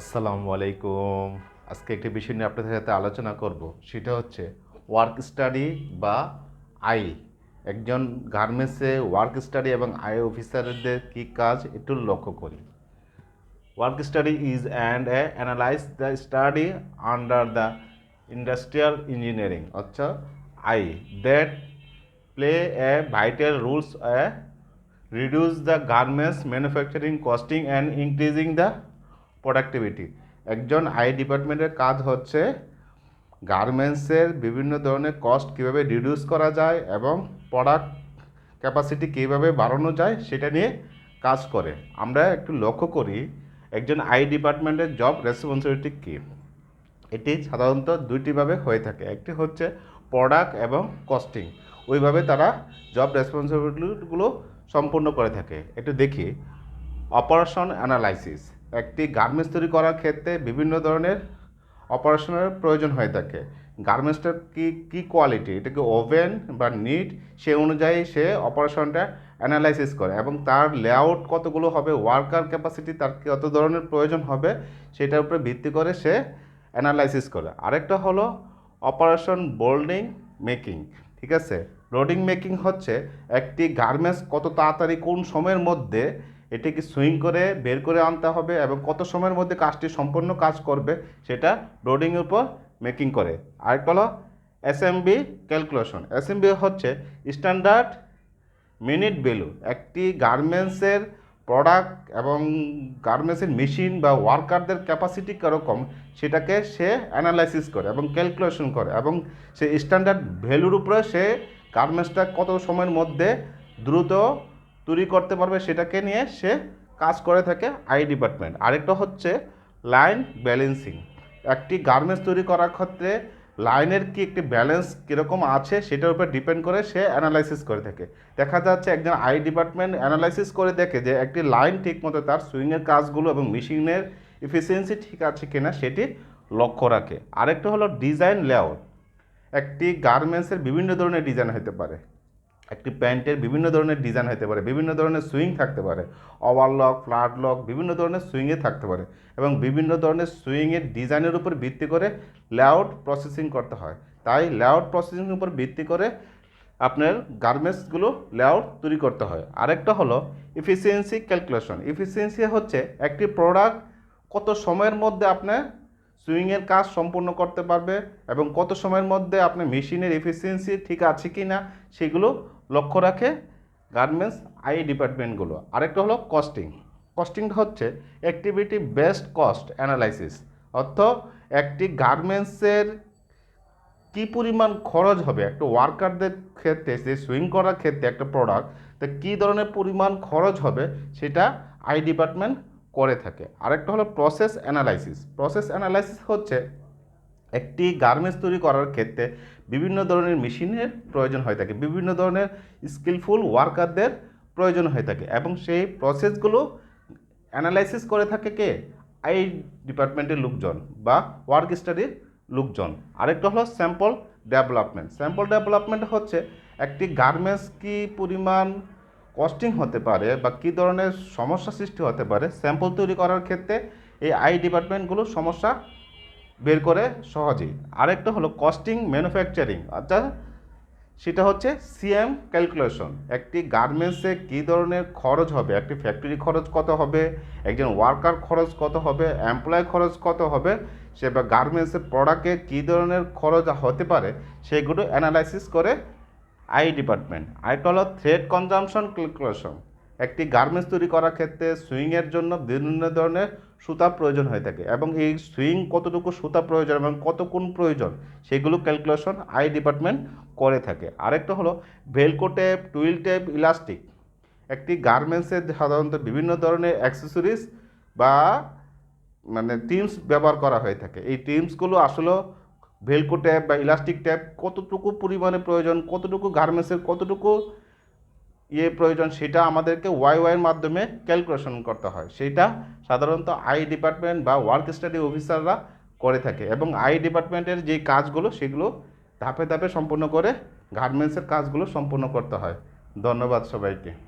আসসালামু আলাইকুম। আজকে একটি বিষয় নিয়ে আপনাদের সাথে আলোচনা করব। সেটা হচ্ছে ওয়ার্ক স্টাডি বা আই। একজন গার্মেন্টসে ওয়ার্ক স্টাডি এবং আই অফিসারদের কী কাজ একটু লক্ষ্য করি। Work study is and a analyze the study under the industrial engineering আচ্ছা I. That play a vital rules a reduce the garments manufacturing costing and increasing the productivity একজন I ডিপার্টমেন্টের কাজ হচ্ছে গার্মেন্টসের বিভিন্ন ধরনের কস্ট কীভাবে রিডিউস করা যায় এবং প্রোডাক্ট ক্যাপাসিটি কীভাবে বাড়ানো যায় সেটা নিয়ে কাজ করে। আমরা একটু লক্ষ্য করি, একজন আই ডিপার্টমেন্টের জব রেসপন্সিবিলিটি কী? এটি সাধারণত দুইটিভাবে হয়ে থাকে। একটি হচ্ছে প্রোডাক্ট এবং কস্টিং ওইভাবে তারা জব রেসপন্সিবিলিটিগুলো সম্পূর্ণ করে থাকে। একটু দেখি। অপারেশন অ্যানালাইসিস একটি গার্মেন্টস তৈরি করার ক্ষেত্রে বিভিন্ন ধরনের অপারেশনের প্রয়োজন হয়ে থাকে। গার্মেন্টসটার কি, কী কোয়ালিটি? এটা কি ওভেন বা নিট? সে অনুযায়ী সে অপারেশনটা অ্যানালাইসিস করে এবং তার লেআউট কতগুলো হবে, ওয়ার্কার ক্যাপাসিটি তার কত ধরনের প্রয়োজন হবে, সেটার উপরে ভিত্তি করে সে অ্যানালাইসিস করে। আরেকটা হলো অপারেশন বোল্ডিং মেকিং, ঠিক আছে? লোডিং মেকিং হচ্ছে একটি গার্মেন্টস কত তাড়াতাড়ি কোন সময়ের মধ্যে এটিকে সুইং করে বের করে আনতে হবে এবং কত সময়ের মধ্যে কাজটি সম্পূর্ণ কাজ করবে সেটা লোডিংয়ের উপর মেকিং করে। আরেকটা হলো এসএমবি ক্যালকুলেশন এসএমবি হচ্ছে স্ট্যান্ডার্ড মিনিট ভ্যালু একটি গার্মেন্টসের প্রোডাক্ট এবং গার্মেন্টসের মেশিন বা ওয়ার্কারদের ক্যাপাসিটি কীরকম সেটাকে সে অ্যানালাইসিস করে এবং ক্যালকুলেশন করে এবং সে স্ট্যান্ডার্ড ভ্যালুর উপরে সে গার্মেন্টসটা কত সময়ের মধ্যে দ্রুত তৈরি করতে পারবে সেটাকে নিয়ে সে কাজ করে থাকে আই ডিপার্টমেন্ট। আরেকটা হচ্ছে লাইন ব্যালেন্সিং। একটি গার্মেন্টস তৈরি করার ক্ষেত্রে লাইনের কি একটি ব্যালেন্স কীরকম আছে সেটার উপর ডিপেন্ড করে সে অ্যানালাইসিস করে থাকে। দেখা যাচ্ছে একজন আই ডিপার্টমেন্ট অ্যানালাইসিস করে দেখে যে একটি লাইন ঠিক মতো তার সুইংয়ের কাজগুলো এবং মেশিনের এফিসিয়েন্সি ঠিক আছে কিনা সেটি লক্ষ্য রাখে। আরেকটা হলো ডিজাইন লেআউট। একটি গার্মেন্টসের বিভিন্ন ধরনের ডিজাইন হতে পারে। একটি প্যান্টের বিভিন্ন ধরনের ডিজাইন হতে পারে, বিভিন্ন ধরনের সুইং থাকতে পারে ওভারলক ফ্ল্যাট লক, বিভিন্ন ধরনের সুইংয়ে থাকতে পারে এবং বিভিন্ন ধরনের সুইংয়ের ডিজাইনের উপর ভিত্তি করে লেআউট প্রসেসিং করতে হয়। তাই লেআউট প্রসেসিংয়ের উপর ভিত্তি করে আপনার গার্মেন্টসগুলো লেআউট তৈরি করতে হয়। আরেকটা হলো এফিসিয়েন্সি ক্যালকুলেশন এফিসিয়েন্সি হচ্ছে একটি প্রোডাক্ট কত সময়ের মধ্যে আপনার সুইংয়ের কাজ সম্পূর্ণ করতে পারবে এবং কত সময়ের মধ্যে আপনার মেশিনের এফিসিয়েন্সি ঠিক আছে কি না সেগুলো লক্ষ্য রাখে গার্মেন্টস আই ডিপার্টমেন্টগুলো। আরেকটা হলো কস্টিং। কস্টিংটা হচ্ছে অ্যাক্টিভিটি বেস্ট কস্ট অ্যানালাইসিস অর্থ একটি গার্মেন্টসের কি পরিমাণ খরচ হবে? একটা ওয়ার্কারদের ক্ষেত্রে, যে সুইং করার ক্ষেত্রে একটা প্রোডাক্ট তো কী ধরনের পরিমাণ খরচ হবে সেটা আই ডিপার্টমেন্ট করে থাকে। আরেকটা হলো প্রসেস অ্যানালাইসিস প্রসেস অ্যানালাইসিস হচ্ছে একটি গার্মেন্টস তৈরি করার ক্ষেত্রে বিভিন্ন ধরনের মেশিনের প্রয়োজন হয়ে থাকে, বিভিন্ন ধরনের স্কিলফুল ওয়ার্কারদের প্রয়োজন হয়ে থাকে এবং সেই প্রসেসগুলো অ্যানালাইসিস করে থাকে কে? আই ডিপার্টমেন্টের লোকজন বা ওয়ার্ক স্টাডির লোকজন। আরেকটা হলো স্যাম্পল ডেভেলপমেন্ট স্যাম্পল ডেভেলপমেন্ট হচ্ছে একটি গার্মেন্টস কি পরিমাণ কস্টিং হতে পারে বা কী ধরনের সমস্যা সৃষ্টি হতে পারে স্যাম্পল তৈরি করার ক্ষেত্রে এই আই ডিপার্টমেন্টগুলো সমস্যা বের করে সহজেই। আরেকটা হলো কস্টিং ম্যানুফ্যাকচারিং অর্থাৎ সেটা হচ্ছে সিএম ক্যালকুলেশন একটি গার্মেন্টসে কী ধরনের খরচ হবে? একটি ফ্যাক্টরি খরচ কত হবে? একজন ওয়ার্কার খরচ কত হবে? এমপ্লয় খরচ কত হবে? সে বা গার্মেন্টসের প্রোডাক্টে কী ধরনের খরচ হতে পারে? সেগুলো অ্যানালাইসিস করে আই ডিপার্টমেন্ট। আরেকটা হলো থ্রেড কনজামশন ক্যালকুলেশন একটি গার্মেন্টস তৈরি করার ক্ষেত্রে সুইংয়ের জন্য বিভিন্ন ধরনের সুতা প্রয়োজন হয়ে থাকে এবং এই সুইং কতটুকু সুতা প্রয়োজন এবং কত কোন প্রয়োজন সেগুলো ক্যালকুলেশন আই ডিপার্টমেন্ট করে থাকে। আরেকটা হলো velcro tape twill tape elastic একটি গার্মেন্টসের সাধারণত বিভিন্ন ধরনের অ্যাক্সেসরিজ বা মানে টিমস ব্যবহার করা হয়ে থাকে। এই টিমসগুলো আসলে ভেলকো ট্যাপ বা ইলাস্টিক ট্যাপ কতটুকু পরিমাণে প্রয়োজন, কতটুকু গার্মেন্টসের, কতটুকু ইয়ে প্রয়োজন, সেটা আমাদেরকে ওয়াই ওয়াইয়ের মাধ্যমে ক্যালকুলেশন করতে হয়। সেটা সাধারণত আই ডিপার্টমেন্ট বা ওয়ার্ক স্টাডি অফিসাররা করে থাকে এবং আই ডিপার্টমেন্টের যে কাজগুলো, সেগুলো ধাপে ধাপে সম্পূর্ণ করে গার্মেন্টসের কাজগুলো সম্পূর্ণ করতে হয়। ধন্যবাদ সবাইকে।